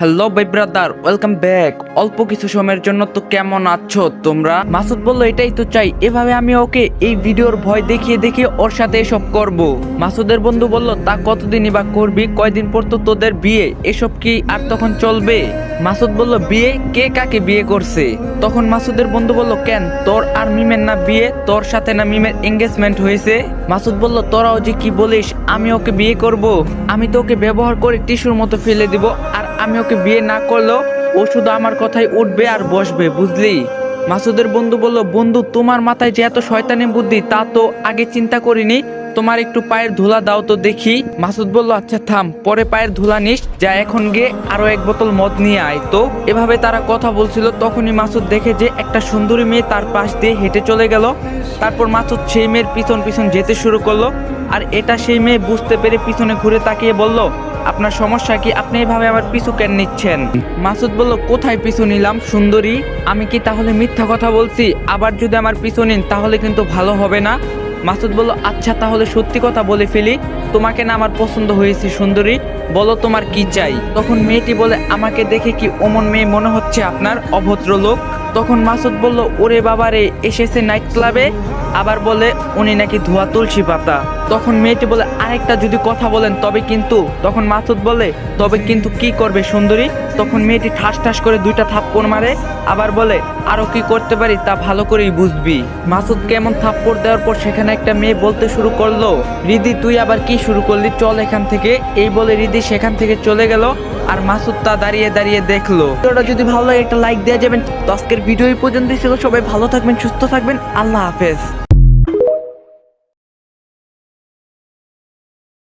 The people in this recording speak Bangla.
হ্যালো ভাই ব্রাদার ওয়েলকাম ব্যাক অল্প কিছু সময়ের জন্য তো কেমন আছো তোমরা? মাসুদ বলল, এটাই তো চাই। এভাবে আমি ওকে এই ভিডিওর ভয় দেখিয়ে দেখিয়ে ওর সাথে এসব করব। মাসুদের বন্ধু বলল, তা কতদিনই বা করবি? কয়দিন পর তো তোদের বিয়ে। এসব কি আর তখন চলবে? মাসুদ বলল, বিয়ে? কে কাকে বিয়ে করছে? তখন মাসুদের বন্ধু বলল, কেন? তোর আর মিমের না বিয়ে? তোর সাথে না মিমের এঙ্গেজমেন্ট হয়েছে? মাসুদ বলল, তোরাও যে কি বলিস, আমি ওকে বিয়ে করব। আমি তো ওকে ব্যবহার করে টিস্যুর মতো ফেলে দিব, আর আমি ওকে বিয়ে না করলেও ও শুধু আমার কথাই উঠবে আর বসবে, বুঝলি? মাসুদের বন্ধু বলল, বন্ধু, তোমার মাথায় যে এত শয়তানি বুদ্ধি, তা তো আগে চিন্তা করিনি। তোমার একটু পায়ের ধুলা দাও তো দেখি। মাসুদ বলল আচ্ছা থাম, পরে পায়ের ধুলা নিস, যা এখন গিয়ে আরও এক বোতল মদ নিয়ে আয়। তো এভাবে তারা কথা বলছিল, তখনই মাসুদ দেখে যে একটা সুন্দরী মেয়ে তার পাশ দিয়ে হেঁটে চলে গেল। তারপর মাসুদ সেই মেয়ের পিছন পিছন যেতে শুরু করল। আর এটা সেই মেয়ে বুঝতে পেরে পিছনে ঘুরে তাকিয়ে বলল, আপনার সমস্যা কি? আপনি এভাবে আমার পিছু কেন নিচ্ছেন? মাসুদ বলল, কোথায় পিছু নিলাম, সুন্দরী? আমি কি তাহলে মিথ্যা কথা বলছি? আবার যদি আমার পিছু নিন, তাহলে কিন্তু ভালো হবে না? মাসুদ বলল আচ্ছা তাহলে সত্যি কথা বলে ফেলি। তোমাকে না আমার পছন্দ হয়েছে, সুন্দরী। বলো তোমার কি চাই? তখন মেয়েটি বলে, আমাকে দেখে কি অমন মেয়ে মনে হচ্ছে আপনার? অভদ্র লোক তখন মাসুদ বলল, ওরে বাবা রে এসেছে নাইট ক্লাবে আবার বলে, উনি নাকি ধোয়া তুলসী পাতা। তখন মেয়েটি বলে, আরেকটা যদি কথা বলেন, তবে কিন্তু। তখন মাসুদ বলে, তবে কিন্তু কি করবে সুন্দরী? তখন মেয়েটি ঠাস ঠাস করে দুইটা থাপ্পড় মারে, আবার বলে, আরও কি করতে পারি তা ভালো করেই বুঝবি। মাসুদ কেমন থাপ্পড় দেওয়ার পর সেখানে একটা মেয়ে বলতে শুরু করল, রিদি, তুই আবার কি শুরু করলি? চল এখান থেকে। এই বলে রিদি সেখান থেকে চলে গেল। আর মাসুদ তা দাঁড়িয়ে দাঁড়িয়ে দেখল। ভিডিওটা যদি ভালো লাগে একটা লাইক দেওয়া যাবেন। তো আজকের ভিডিও পর্যন্তই ছিল। সবাই ভালো থাকবেন, সুস্থ থাকবেন। আল্লাহ হাফেজ।